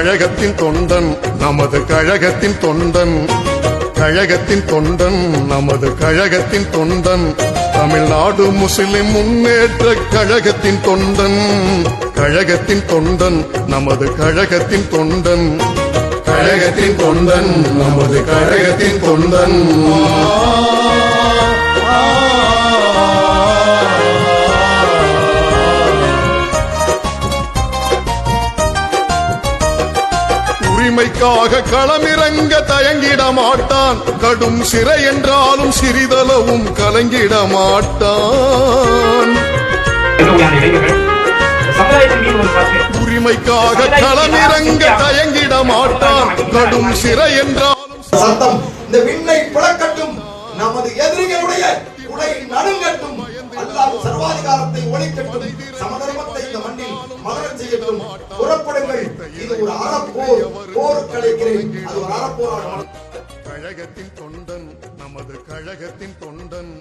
கழகத்தின் தொண்டன் நமது கழகத்தின் தொண்டன். கழகத்தின் தொண்டன் நமது கழகத்தின் தொண்டன். தமிழ்நாடு முஸ்லிம் முன்னேற்ற கழகத்தின் தொண்டன். கழகத்தின் தொண்டன் நமது கழகத்தின் தொண்டன். கழகத்தின் தொண்டன் நமது கழகத்தின் தொண்டன். உரிமைக்காக களமிறங்க தயங்கிட மாட்டான். கடும் சிறை என்றாலும் சிறிதளவும் கலங்கிட மாட்டான். உரிமைக்காக களமிறங்க தயங்கிட மாட்டான். கடும் சிறை என்றாலும் சத்தம். இந்த விண்ணை பிளக்கட்டும் நமது எதிரிகளுடைய உடை நடுங்கட்டும். அல்லாஹ் சர்வாதிகாரத்தை ஒழிக்கட்டும். சமதர்மத்தை இந்த மண்ணில் மலரச் செய்யட்டும். புறப்படுங்கள். இது ஒரு அறப்போர். போர் அது ஒரு கழகத்தின் தொண்டன் நமது கழகத்தின் தொண்டன்.